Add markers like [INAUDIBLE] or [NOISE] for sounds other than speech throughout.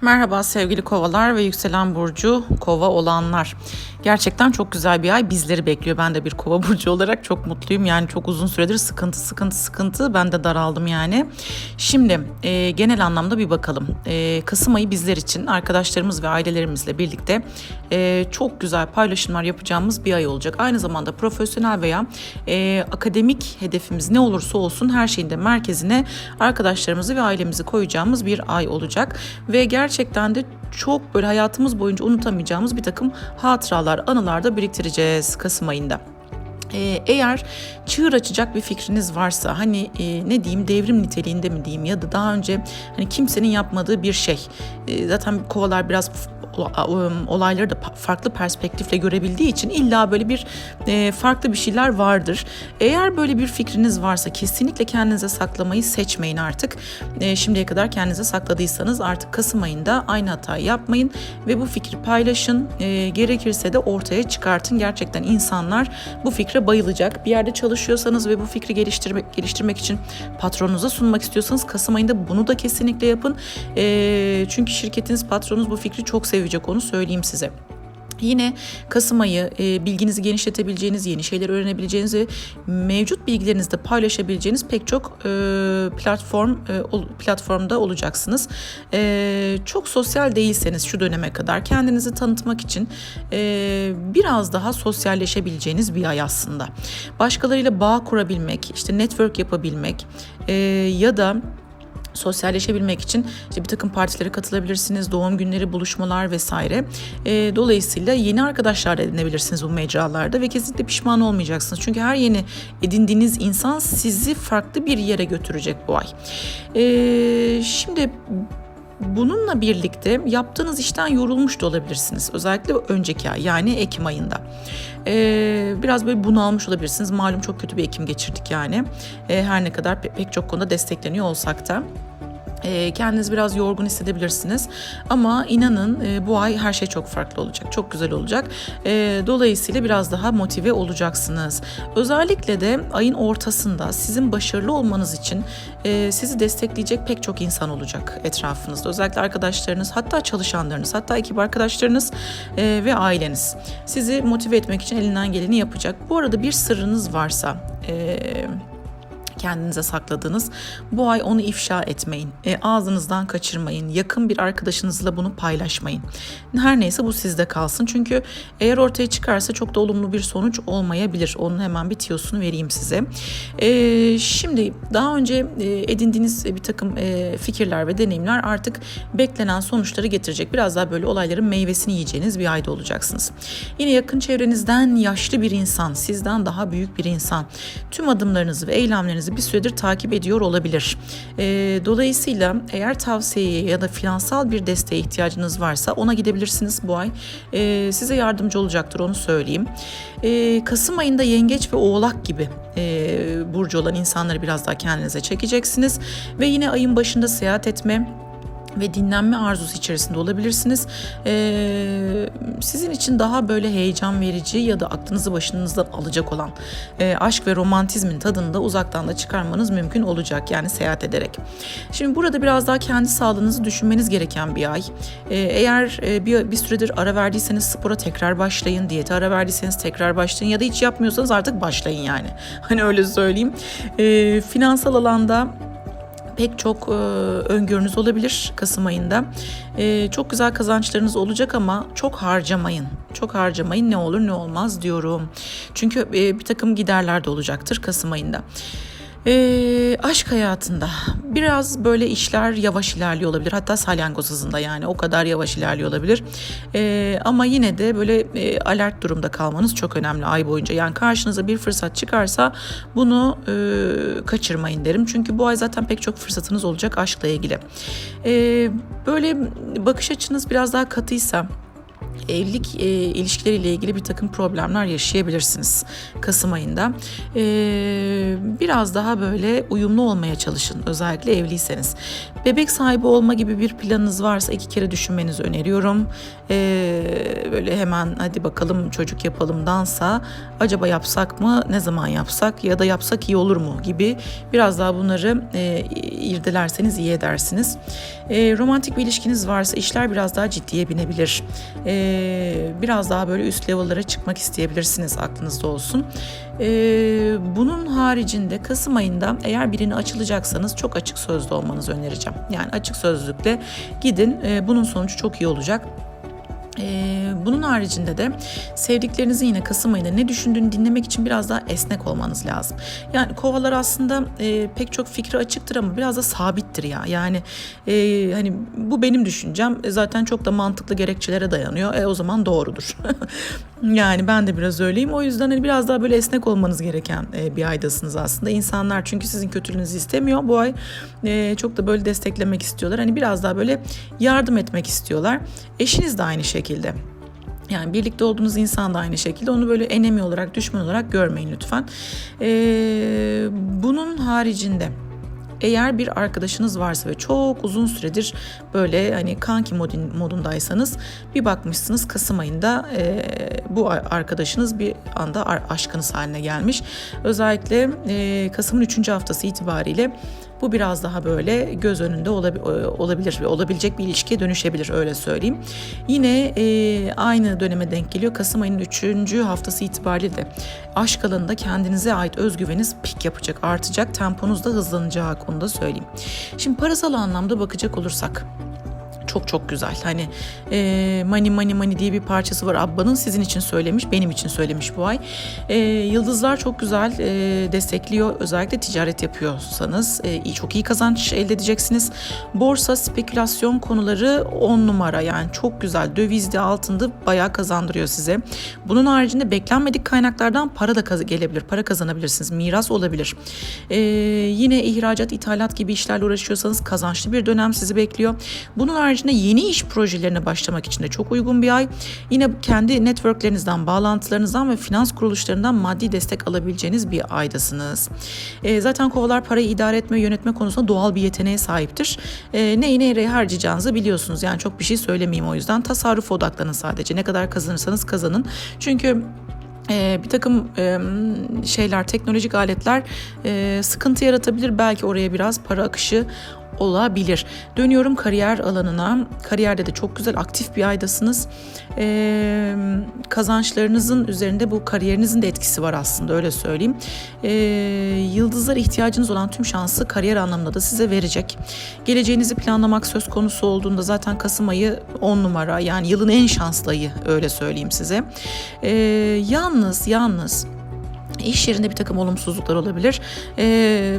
Merhaba sevgili kovalar ve yükselen burcu kova olanlar. Gerçekten çok güzel bir ay bizleri bekliyor. Ben de bir kova burcu olarak çok mutluyum. Yani çok uzun süredir sıkıntı sıkıntı sıkıntı. Ben de daraldım yani. Şimdi e, genel anlamda bir bakalım. E, Kasım ayı bizler için arkadaşlarımız ve ailelerimizle birlikte e, çok güzel paylaşımlar yapacağımız bir ay olacak. Aynı zamanda profesyonel veya e, akademik hedefimiz ne olursa olsun her şeyin de merkezine arkadaşlarımızı ve ailemizi koyacağımız bir ay olacak. Ve gerçekten de çok böyle hayatımız boyunca unutamayacağımız bir takım hatıralar, anılar da biriktireceğiz Kasım ayında. Ee, eğer çığır açacak bir fikriniz varsa hani e, ne diyeyim devrim niteliğinde mi diyeyim ya da daha önce hani kimsenin yapmadığı bir şey. E, zaten kovalar biraz olayları da farklı perspektifle görebildiği için illa böyle bir e, farklı bir şeyler vardır. Eğer böyle bir fikriniz varsa kesinlikle kendinize saklamayı seçmeyin artık. E, şimdiye kadar kendinize sakladıysanız artık Kasım ayında aynı hatayı yapmayın ve bu fikri paylaşın. E, gerekirse de ortaya çıkartın. Gerçekten insanlar bu fikre bayılacak. Bir yerde çalışıyorsanız ve bu fikri geliştirmek geliştirmek için patronunuza sunmak istiyorsanız Kasım ayında bunu da kesinlikle yapın. Çünkü şirketiniz patronunuz bu fikri çok seviyor sevecek onu söyleyeyim size. Yine Kasım ayı e, bilginizi genişletebileceğiniz, yeni şeyler öğrenebileceğiniz ve mevcut bilgilerinizi de paylaşabileceğiniz pek çok e, platform e, platformda olacaksınız. E, çok sosyal değilseniz şu döneme kadar kendinizi tanıtmak için e, biraz daha sosyalleşebileceğiniz bir ay aslında. Başkalarıyla bağ kurabilmek, işte network yapabilmek e, ya da sosyalleşebilmek için işte bir takım partilere katılabilirsiniz, doğum günleri, buluşmalar vesaire. E, dolayısıyla yeni arkadaşlar edinebilirsiniz bu mecralarda ve kesinlikle pişman olmayacaksınız. Çünkü her yeni edindiğiniz insan sizi farklı bir yere götürecek bu ay. E, şimdi Bununla birlikte yaptığınız işten yorulmuş da olabilirsiniz. Özellikle önceki ay yani Ekim ayında. Ee, biraz böyle bunalmış olabilirsiniz. Malum çok kötü bir Ekim geçirdik yani. Ee, her ne kadar pe- pek çok konuda destekleniyor olsak da. Ee, kendinizi biraz yorgun hissedebilirsiniz. Ama inanın e, bu ay her şey çok farklı olacak. Çok güzel olacak. Ee, dolayısıyla biraz daha motive olacaksınız. Özellikle de ayın ortasında sizin başarılı olmanız için e, sizi destekleyecek pek çok insan olacak etrafınızda. Özellikle arkadaşlarınız, hatta çalışanlarınız, hatta ekip arkadaşlarınız e, ve aileniz. Sizi motive etmek için elinden geleni yapacak. Bu arada bir sırrınız varsa... E, kendinize sakladığınız bu ay onu ifşa etmeyin. E, ağzınızdan kaçırmayın. Yakın bir arkadaşınızla bunu paylaşmayın. Her neyse bu sizde kalsın. Çünkü eğer ortaya çıkarsa çok da olumlu bir sonuç olmayabilir. Onun hemen bir tiyosunu vereyim size. E, şimdi daha önce e, edindiğiniz bir takım e, fikirler ve deneyimler artık beklenen sonuçları getirecek. Biraz daha böyle olayların meyvesini yiyeceğiniz bir ayda olacaksınız. Yine yakın çevrenizden yaşlı bir insan, sizden daha büyük bir insan tüm adımlarınızı ve eylemlerinizi bir süredir takip ediyor olabilir. E, dolayısıyla eğer tavsiyeye ya da finansal bir desteğe ihtiyacınız varsa ona gidebilirsiniz bu ay. E, size yardımcı olacaktır onu söyleyeyim. E, Kasım ayında yengeç ve oğlak gibi e, burcu olan insanları biraz daha kendinize çekeceksiniz. Ve yine ayın başında seyahat etme ve dinlenme arzusu içerisinde olabilirsiniz. Ee, sizin için daha böyle heyecan verici ya da aklınızı başınızdan alacak olan e, aşk ve romantizmin tadını da uzaktan da çıkarmanız mümkün olacak yani seyahat ederek. Şimdi burada biraz daha kendi sağlığınızı düşünmeniz gereken bir ay. Ee, eğer e, bir, bir süredir ara verdiyseniz spora tekrar başlayın, diyete ara verdiyseniz tekrar başlayın ya da hiç yapmıyorsanız artık başlayın yani. [LAUGHS] Hani öyle söyleyeyim. Ee, finansal alanda pek çok e, öngörünüz olabilir Kasım ayında. E, çok güzel kazançlarınız olacak ama çok harcamayın. Çok harcamayın ne olur ne olmaz diyorum. Çünkü e, bir takım giderler de olacaktır Kasım ayında. E, aşk hayatında biraz böyle işler yavaş ilerliyor olabilir. Hatta salyangoz hızında yani o kadar yavaş ilerliyor olabilir. E, ama yine de böyle e, alert durumda kalmanız çok önemli ay boyunca. Yani karşınıza bir fırsat çıkarsa bunu e, kaçırmayın derim. Çünkü bu ay zaten pek çok fırsatınız olacak aşkla ilgili. E, böyle bakış açınız biraz daha katıysa evlilik e, ilişkileriyle ilgili bir takım problemler yaşayabilirsiniz Kasım ayında. E, biraz daha böyle uyumlu olmaya çalışın özellikle evliyseniz. Bebek sahibi olma gibi bir planınız varsa iki kere düşünmenizi öneriyorum. E, böyle hemen hadi bakalım çocuk yapalımdansa acaba yapsak mı ne zaman yapsak ya da yapsak iyi olur mu gibi biraz daha bunları e, irdelerseniz iyi edersiniz. E, romantik bir ilişkiniz varsa işler biraz daha ciddiye binebilir. E, biraz daha böyle üst level'lara çıkmak isteyebilirsiniz aklınızda olsun. E, bunun haricinde Kasım ayında eğer birini açılacaksanız çok açık sözlü olmanızı önereceğim. Yani açık sözlükle gidin e, bunun sonucu çok iyi olacak. Ee, bunun haricinde de sevdiklerinizin yine Kasım ayında ne düşündüğünü dinlemek için biraz daha esnek olmanız lazım. Yani kovalar aslında e, pek çok fikri açıktır ama biraz da sabittir ya. Yani e, hani bu benim düşüncem e, zaten çok da mantıklı gerekçelere dayanıyor. E, o zaman doğrudur. [LAUGHS] yani ben de biraz öyleyim. O yüzden hani biraz daha böyle esnek olmanız gereken e, bir aydasınız aslında. İnsanlar çünkü sizin kötülüğünüzü istemiyor. Bu ay e, çok da böyle desteklemek istiyorlar. Hani biraz daha böyle yardım etmek istiyorlar. Eşiniz de aynı şekilde. Yani birlikte olduğunuz insan da aynı şekilde onu böyle enemi olarak, düşman olarak görmeyin lütfen. Ee, bunun haricinde eğer bir arkadaşınız varsa ve çok uzun süredir böyle hani kanki modun, modundaysanız bir bakmışsınız Kasım ayında e, bu arkadaşınız bir anda aşkınız haline gelmiş. Özellikle e, Kasım'ın 3. haftası itibariyle bu biraz daha böyle göz önünde olabilir ve olabilecek bir ilişkiye dönüşebilir öyle söyleyeyim. Yine e, aynı döneme denk geliyor. Kasım ayının 3. haftası itibariyle de aşk alanında kendinize ait özgüveniniz pik yapacak, artacak, temponuz da hızlanacak onu da söyleyeyim. Şimdi parasal anlamda bakacak olursak çok çok güzel. Hani e, Money Money Money diye bir parçası var Abba'nın sizin için söylemiş, benim için söylemiş bu ay. E, yıldızlar çok güzel e, destekliyor. Özellikle ticaret yapıyorsanız e, çok iyi kazanç elde edeceksiniz. Borsa, spekülasyon konuları on numara yani çok güzel. Dövizde, altında bayağı kazandırıyor size. Bunun haricinde beklenmedik kaynaklardan para da gelebilir. Para kazanabilirsiniz. Miras olabilir. E, yine ihracat, ithalat gibi işlerle uğraşıyorsanız kazançlı bir dönem sizi bekliyor. Bunun haricinde haricinde yeni iş projelerine başlamak için de çok uygun bir ay. Yine kendi networklerinizden, bağlantılarınızdan ve finans kuruluşlarından maddi destek alabileceğiniz bir aydasınız. E, zaten kovalar parayı idare etme, yönetme konusunda doğal bir yeteneğe sahiptir. E, neyi nereye harcayacağınızı biliyorsunuz. Yani çok bir şey söylemeyeyim o yüzden. Tasarruf odaklanın sadece. Ne kadar kazanırsanız kazanın. Çünkü e, bir takım e, şeyler, teknolojik aletler e, sıkıntı yaratabilir. Belki oraya biraz para akışı olabilir. Dönüyorum kariyer alanına. Kariyerde de çok güzel aktif bir aydasınız. Ee, kazançlarınızın üzerinde bu kariyerinizin de etkisi var aslında öyle söyleyeyim. Ee, yıldızlar ihtiyacınız olan tüm şansı kariyer anlamında da size verecek. Geleceğinizi planlamak söz konusu olduğunda zaten Kasım ayı 10 numara yani yılın en şanslı ayı öyle söyleyeyim size. Ee, yalnız yalnız İş yerinde bir takım olumsuzluklar olabilir. Ee,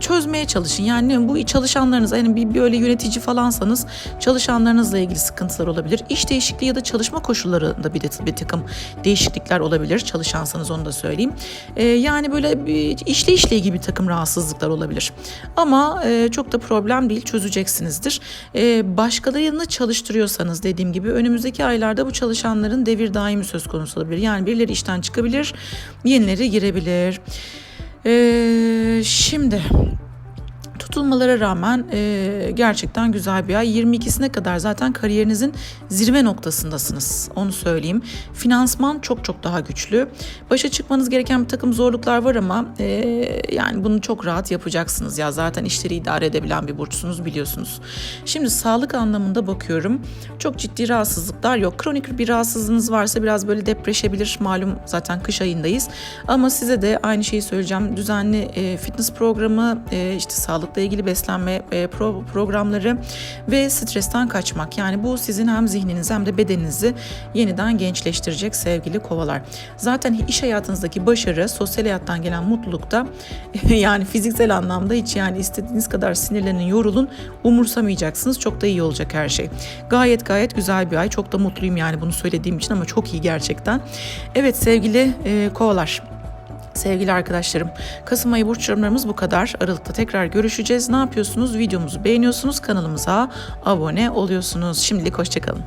çözmeye çalışın. Yani bu çalışanlarınız yani bir böyle yönetici falansanız çalışanlarınızla ilgili sıkıntılar olabilir. İş değişikliği ya da çalışma koşullarında bir, de, bir takım değişiklikler olabilir. Çalışansanız onu da söyleyeyim. Ee, yani böyle bir işle işle ilgili bir takım rahatsızlıklar olabilir. Ama e, çok da problem değil çözeceksinizdir. Ee, başkalarını çalıştırıyorsanız dediğim gibi önümüzdeki aylarda bu çalışanların devir daimi söz konusu olabilir. Yani birileri işten çıkabilir, yenileri girebilir. Ee, şimdi tutulmalara rağmen e, gerçekten güzel bir ay. 22'sine kadar zaten kariyerinizin zirve noktasındasınız. Onu söyleyeyim. Finansman çok çok daha güçlü. Başa çıkmanız gereken bir takım zorluklar var ama e, yani bunu çok rahat yapacaksınız. Ya zaten işleri idare edebilen bir burçsunuz biliyorsunuz. Şimdi sağlık anlamında bakıyorum. Çok ciddi rahatsızlıklar yok. Kronik bir rahatsızlığınız varsa biraz böyle depreşebilir. Malum zaten kış ayındayız. Ama size de aynı şeyi söyleyeceğim. Düzenli e, fitness programı, e, işte sağlıklı ilgili beslenme e, pro, programları ve stresten kaçmak. Yani bu sizin hem zihninizi hem de bedeninizi yeniden gençleştirecek sevgili kovalar. Zaten iş hayatınızdaki başarı, sosyal hayattan gelen mutluluk da [LAUGHS] yani fiziksel anlamda hiç yani istediğiniz kadar sinirlenin, yorulun umursamayacaksınız. Çok da iyi olacak her şey. Gayet gayet güzel bir ay. Çok da mutluyum yani bunu söylediğim için ama çok iyi gerçekten. Evet sevgili e, kovalar. Sevgili arkadaşlarım, Kasım ayı burç yorumlarımız bu kadar. Aralıkta tekrar görüşeceğiz. Ne yapıyorsunuz? Videomuzu beğeniyorsunuz, kanalımıza abone oluyorsunuz. Şimdilik hoşçakalın.